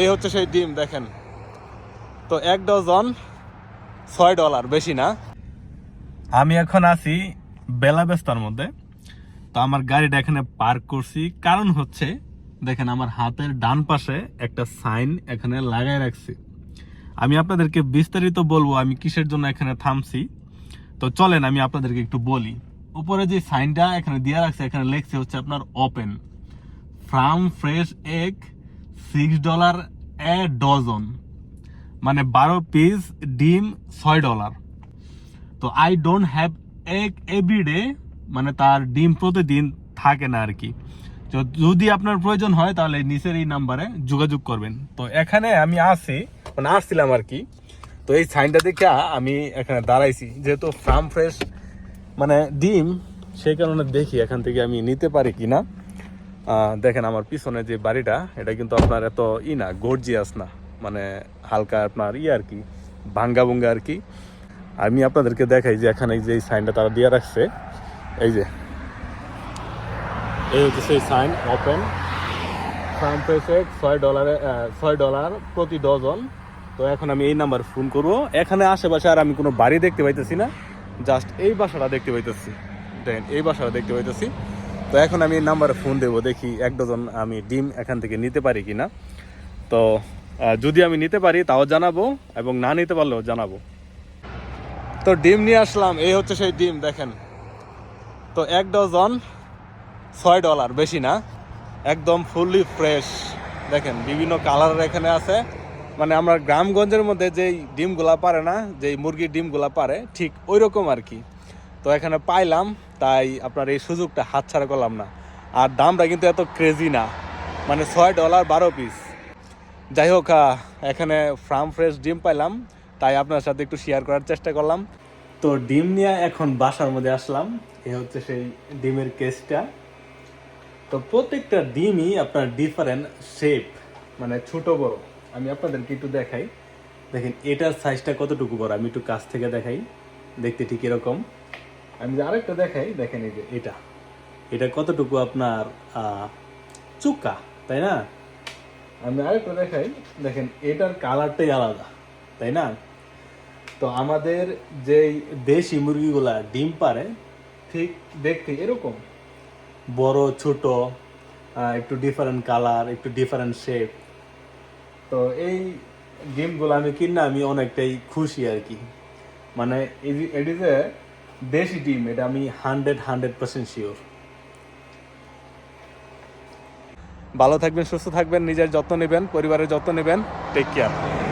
এই হচ্ছে সেই ডিম, দেখেন। তো এক ডজন ছয় ডলার, বেশি না। আমি এখন আছি বেলাবেস্তার মধ্যে। তো আমার গাড়িটা এখানে পার্ক করছি। কারণ হচ্ছে, দেখেন আমার হাতের ডান পাশে একটা সাইন এখানে লাগাই রাখছি। আমি আপনাদেরকে বিস্তারিত বলব, আমি কিসের জন্য এখানে থামছি। তো চলেন, আমি আপনাদেরকে একটু বলি। উপরে যে সাইনটা এখানে দিয়ে রাখছে, এখানে লেখছে হচ্ছে আপনার open. From fresh egg six dollar a dozen মানে বারো পিস ডিম ছয় ডলার তো I don't have egg everyday মানে তার ডিম প্রতিদিন থাকে না আর কি তো যদি আপনার প্রয়োজন হয়, তাহলে নিচের এই নাম্বারে যোগাযোগ করবেন। তো এখানে আমি আসি মানে আসছিলাম আর কি তো এই সাইনটা দেখে আমি এখানে দাঁড়াইছি। যেহেতু ফার্ম ফ্রেশ মানে ডিম, সেই কারণে দেখি এখান থেকে আমি নিতে পারি কি না দেখেন আমার পিছনে যে বাড়িটা, এটা কিন্তু আপনার এত ই না গর্জিয়াস না। মানে হালকা আপনার ই আর কি ভাঙ্গা ভুঙ্গা আর কি। আমি আপনাদেরকে দেখাই যে এখানে যে সাইনটা তারা দিয়ে রাখছে। এই যে, এই হচ্ছে সেই সাইন ওপেন ফার্ম ফ্রেশে ছয় ডলারে ছয় ডলার প্রতি ডজন তো এখন আমি এই নাম্বার ফোন করব। এখানে আশেপাশে আর আমি কোনো বাড়ি দেখতে পাইতেছি না। জাস্ট এই বাসাটা দেখতে পাইতেছি। দেখেন, এই বাসাটা দেখতে পাইতেছি। তো এখন আমি নাম্বারে ফোন দেবো, দেখি এক ডজন আমি ডিম এখান থেকে নিতে পারি কি না তো যদি আমি নিতে পারি তাও জানাব এবং না নিতে পারলেও জানাব। তো ডিম নিয়ে আসলাম, এই হচ্ছে সেই ডিম, দেখেন। তো এক ডজন ছয় ডলার বেশি না। একদম ফুললি ফ্রেশ দেখেন, বিভিন্ন কালারের এখানে আছে। মানে আমরা গ্রামগঞ্জের মধ্যে যেই ডিমগুলা পারে না, যেই মুরগির ডিমগুলা পারে, ঠিক ওই রকম আর কি। তো এখানে পাইলাম, তাই আপনার এই সুযোগটা হাতছাড়া করলাম না। আর দামটা কিন্তু এত ক্রেজি না মানে ছয় ডলার বারো পিস যাই হোক এখানে ফার্ম ফ্রেশ ডিম পাইলাম, তাই আপনার সাথে একটু শেয়ার করার চেষ্টা করলাম। তো ডিম নিয়ে এখন বাসার মধ্যে আসলাম, এ হচ্ছে সেই ডিমের কেসটা তো প্রত্যেকটা ডিমই আপনার ডিফারেন্ট শেপ মানে ছোট বড়। আমি আপনাদেরকে একটু দেখাই। দেখেন, এটার সাইজটা কতটুকু বড়? আমি একটু কাছ থেকে দেখাই, দেখতে ঠিক এরকম। আমি যে আরেকটা দেখাই দেখেন এই যে এটা। এটা কতটুকু আপনার চুক্কা তাই না? আমি আরেকটা দেখাই দেখেন এটার কালারটাই আলাদা তাই না? তো আমাদের যেই দেশি মুরগিগুলা ডিম পারে ঠিক দেখতে এরকম। বড় ছোট একটু ডিফারেন্ট কালার একটু ডিফারেন্ট শেপ তো এই ডিমগুলো আমি কিনা আমি অনেকটাই খুশি আর কি। মানে এটি যে দেশি ডিম, এটা আমি হান্ড্রেড হান্ড্রেড পার্সেন্ট শিওর। ভালো থাকবেন, সুস্থ থাকবেন, নিজের যত্ন নেবেন, পরিবারের যত্ন নেবেন টেক কেয়ার